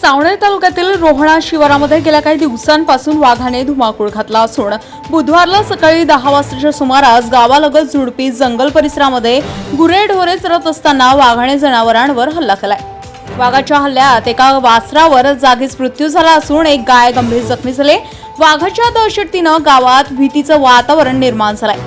सावणे तालुक्यातील रोहणा शिवारामध्ये गेल्या काही दिवसांपासून वाघाने धुमाकूळ घातला असून बुधवारला सकाळी दहा वाजताच्या सुमारास गावालगत झुडपी जंगल परिसरामध्ये गुरेढोरे चरत असताना वाघाने जनावरांवर हल्ला केलाय. वाघाच्या हल्ल्यात एका वासरावर जागीच मृत्यू झाला असून एक गाय गंभीर जखमी झाले. वाघाच्या दहशतीनं गावात भीतीचं वातावरण निर्माण झालंय.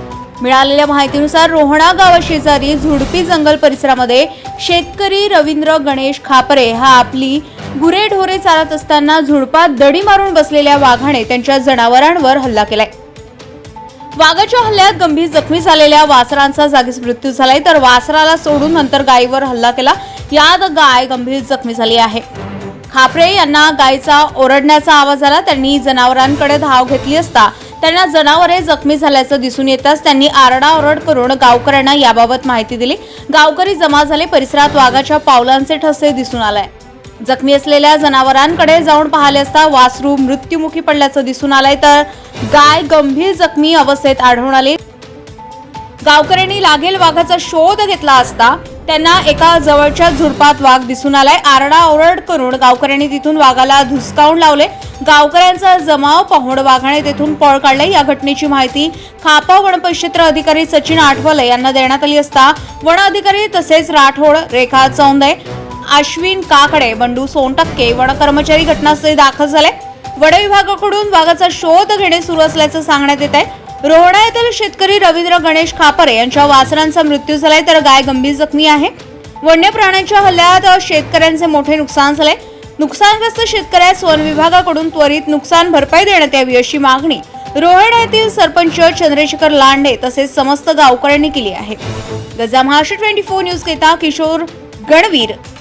मिळालेल्या माहितीनुसार रोहणा गावाशेजारी झुडपी जंगल परिसरामध्ये शेतकरी रवींद्र गणेश खापरे हा आपली गुरेढोरे चालत असताना झुडपात दडी मारून बसलेल्या वाघाने त्यांच्या जनावरांवर हल्ला केलाय. वाघाच्या हल्ल्यात गंभीर जखमी झालेल्या वासरांचा जागीच मृत्यू झालाय. तर वासराला सोडून नंतर गायीवर हल्ला केला. यात गाय गंभीर जखमी झाली आहे. खापरे यांना गायीचा ओरडण्याचा आवाज आला. त्यांनी जनावरांकडे धाव घेतली असता त्यांना जनावरे जखमी झाल्याचं दिसून येताच त्यांनी आरडाओरड करून गावकऱ्यांना याबाबत माहिती दिली. गावकरी जमा झाले. परिसरात वाघाच्या पावलांचे ठसे दिसून आलाय. जखमी असलेल्या जनावरांकडे जाऊन पाहिले असता वासरू मृत्युमुखी पडल्याचं दिसून आलंय. तर गाय गंभीर जखमी अवस्थेत आढळून आली. गावकऱ्यांनी लागेल वाघाचा शोध घेतला असता त्यांना एका जवळच्या झुडपात वाघ दिसून आलाय. आरडाओरड करून गावकऱ्यांनी तिथून वाघाला धुसकावून लावले. गावकऱ्यांचा जमाव पाहून वाघाने तेथून पळ काढले. या घटनेची माहिती खापा वनपरिक्षेत्र अधिकारी सचिन आठवले यांना देण्यात आली असता. वन अधिकारी तसेच राठोड रेखा चौंदे अश्विन काकडे बंडू सोनटक्के वन कर्मचारी घटनास्थळी दाखल झाले. वन विभागाकडून वाघाचा शोध घेणे सुरू असल्याचं सांगण्यात येत आहे. रोहणा येथील शेतकरी रवींद्र गणेश खापरे यांच्या वासरांचा मृत्यू झालाय तर गाय गंभीर जखमी आहे. वन्य प्राण्यांच्या हल्ल्यात शेतकऱ्यांचे मोठे नुकसान झाले. नुकसानग्रस्त शेतकऱ्यास वन विभागाकडून त्वरित नुकसान भरपाई देण्यात यावी अशी मागणी रोहणा येथील सरपंच चंद्रशेखर लांडे तसेच समस्त गावकऱ्यांनी केली आहे. गजा महाराष्ट्र ट्वेंटी फोर न्यूज घेता किशोर गणवीर.